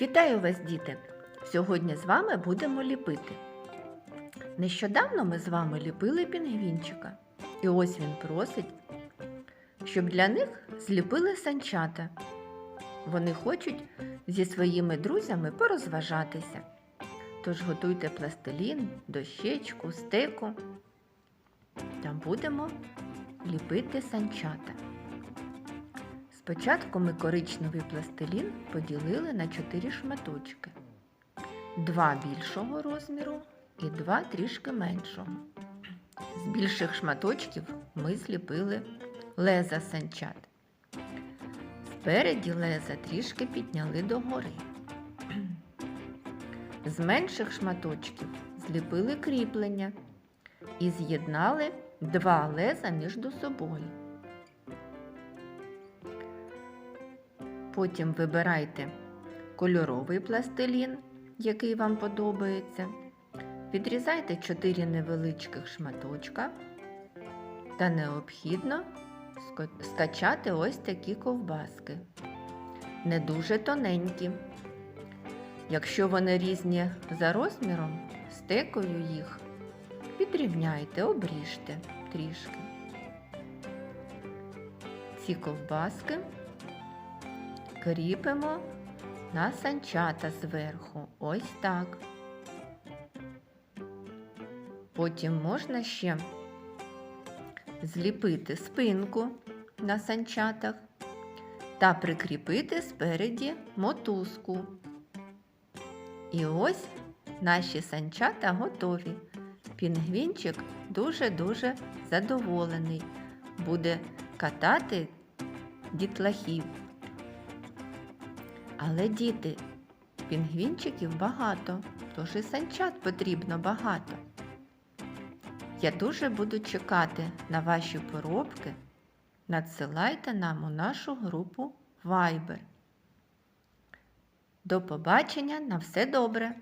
Вітаю вас, діти! Сьогодні з вами будемо ліпити. Нещодавно ми з вами ліпили пінгвінчика. І ось він просить, щоб для них зліпили санчата. Вони хочуть зі своїми друзями порозважатися. Тож готуйте пластилін, дощечку, стеку. Та будемо ліпити санчата. Спочатку ми коричневий пластилін поділили на чотири шматочки. Два більшого розміру і два трішки меншого. З більших шматочків ми зліпили леза санчат. Спереді леза трішки підняли догори. З менших шматочків зліпили кріплення і з'єднали два леза між собою. Потім вибирайте кольоровий пластилін, який вам подобається. Відрізайте 4 невеличких шматочка та необхідно скачати ось такі ковбаски. Не дуже тоненькі. Якщо вони різні за розміром, стекою їх підрівняйте, обріжте трішки. Ці ковбаски кріпимо на санчата зверху. Ось так. Потім можна ще зліпити спинку на санчатах та прикріпити спереді мотузку. І ось наші санчата готові. Пінгвінчик дуже-дуже задоволений. Буде катати дітлахів. Але діти, пінгвінчиків багато, тож і санчат потрібно багато. Я дуже буду чекати на ваші поробки. Надсилайте нам у нашу групу Viber. До побачення на все добре!